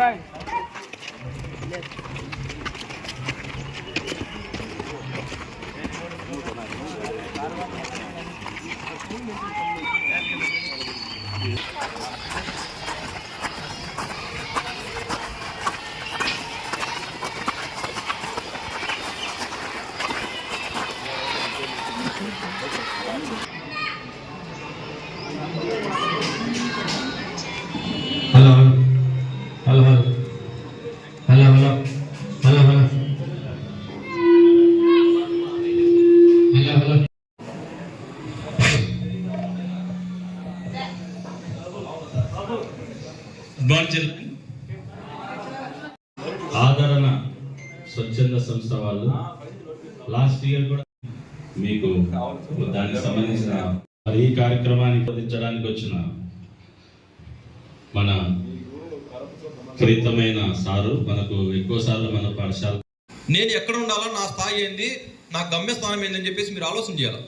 đây ఆదరణ స్వచ్ఛంద సంస్థ వాళ్ళు. లాస్ట్ ఇయర్ కూడా మీకు దానికి సంబంధించిన మరి ఈ కార్యక్రమాన్ని పొందించడానికి వచ్చిన మన ప్రీతమైన సారు మనకు ఎక్కువ సార్లు మన పాఠశాల నేను ఎక్కడ ఉండాలో నా స్థాయి ఏంది నా గమ్యస్థానం ఏందని చెప్పేసి మీరు ఆలోచన చేయాలి.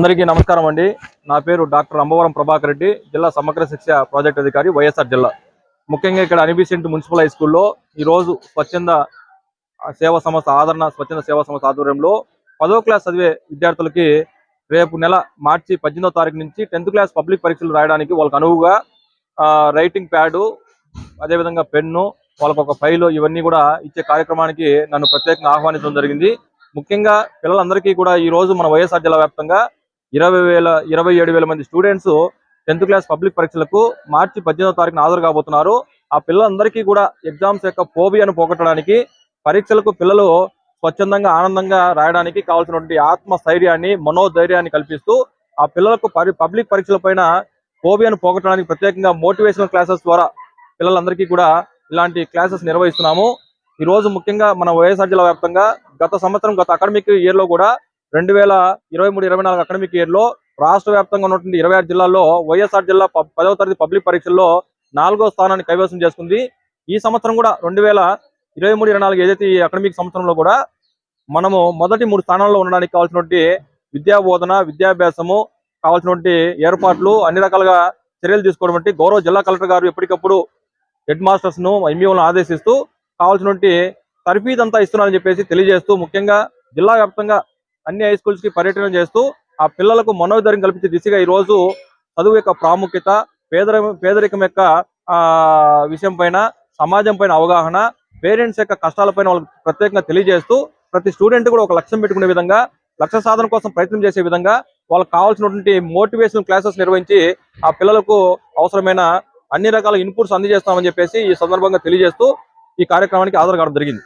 అందరికీ నమస్కారం అండి. నా పేరు డాక్టర్ అంబవరం ప్రభాకర్ రెడ్డి జిల్లా సమగ్ర శిక్ష ప్రాజెక్ట్ అధికారి వైఎస్ఆర్ జిల్లా. ముఖ్యంగా ఇక్కడ అనిబిసెంట్ మున్సిపల్ హై స్కూల్లో ఈరోజు స్వచ్ఛంద సేవా సంస్థ ఆదరణ స్వచ్ఛంద సేవా సంస్థ ఆధ్వర్యంలో పదో క్లాస్ చదివే విద్యార్థులకి రేపు నెల మార్చి పద్దెనిమిదో తారీఖు నుంచి టెన్త్ క్లాస్ పబ్లిక్ పరీక్షలు రాయడానికి వాళ్ళకి అనువుగా ఆ, రైటింగ్ ప్యాడు అదేవిధంగా పెన్ను వాళ్ళకు ఒక ఫైలు ఇవన్నీ కూడా ఇచ్చే కార్యక్రమానికి నన్ను ప్రత్యేకంగా ఆహ్వానించడం జరిగింది. ముఖ్యంగా పిల్లలందరికీ కూడా ఈ రోజు మన వైఎస్ఆర్ జిల్లా వ్యాప్తంగా ఇరవై వేల ఇరవై ఏడు వేల మంది స్టూడెంట్స్ టెన్త్ క్లాస్ పబ్లిక్ పరీక్షలకు మార్చి పద్దెనిమిదో తారీఖున హాజరు కాబోతున్నారు. ఆ పిల్లలందరికీ కూడా ఎగ్జామ్స్ యొక్క ఫోబియాను పోగొట్టడానికి పరీక్షలకు పిల్లలు స్వచ్ఛందంగా ఆనందంగా రాయడానికి కావాల్సినటువంటి ఆత్మ స్థైర్యాన్ని మనోధైర్యాన్ని కల్పిస్తూ ఆ పిల్లలకు పబ్లిక్ పరీక్షల పైన ఫోబియాను పోగొట్టడానికి ప్రత్యేకంగా మోటివేషనల్ క్లాసెస్ ద్వారా పిల్లలందరికీ కూడా ఇలాంటి క్లాసెస్ నిర్వహిస్తున్నాము. ఈ రోజు ముఖ్యంగా మన వైఎస్ఆర్ జిల్లా వ్యాప్తంగా గత సంవత్సరం గత అకాడమిక్ ఇయర్లో కూడా రెండు వేల ఇరవై మూడు ఇరవై నాలుగు అకాడమిక్ ఇయర్లో రాష్ట్ర వ్యాప్తంగా ఉన్నటువంటి ఇరవై ఆరు జిల్లాల్లో వైఎస్ఆర్ జిల్లా ప- పదవ తరగతి పబ్లిక్ పరీక్షల్లో నాలుగో స్థానాన్ని కైవసం చేసుకుంది. ఈ సంవత్సరం కూడా రెండు వేల ఇరవై మూడు ఇరవై నాలుగు ఏదైతే ఈ అకాడమిక్ సంవత్సరంలో కూడా మనము మొదటి మూడు స్థానాల్లో ఉండడానికి కావాల్సినటువంటి విద్యా బోధన విద్యాభ్యాసము కావాల్సినటువంటి ఏర్పాట్లు అన్ని రకాలుగా చర్యలు తీసుకోవడం గౌరవ జిల్లా కలెక్టర్ గారు ఎప్పటికప్పుడు హెడ్ మాస్టర్స్ను ఎంఈఓలను ఆదేశిస్తూ కావాల్సినటువంటి తర్ఫీదంతా ఇస్తున్నారని చెప్పేసి తెలియజేస్తూ ముఖ్యంగా జిల్లా వ్యాప్తంగా అన్ని హై స్కూల్స్కి పర్యటన చేస్తూ ఆ పిల్లలకు మనోధైర్యం కల్పించే దిశగా ఈ రోజు చదువు యొక్క ప్రాముఖ్యత పేదర పేదరికం యొక్క ఆ విషయం పైన సమాజం పైన అవగాహన పేరెంట్స్ యొక్క కష్టాలపైన వాళ్ళకి ప్రత్యేకంగా తెలియజేస్తూ ప్రతి స్టూడెంట్ కూడా ఒక లక్ష్యం పెట్టుకునే విధంగా లక్ష్య సాధన కోసం ప్రయత్నం చేసే విధంగా వాళ్ళకి కావాల్సినటువంటి మోటివేషన్ క్లాసెస్ నిర్వహించి ఆ పిల్లలకు అవసరమైన అన్ని రకాల ఇన్పుట్స్ అందజేస్తామని చెప్పేసి ఈ సందర్భంగా తెలియజేస్తూ ఈ కార్యక్రమానికి హాజరు కావడం జరిగింది.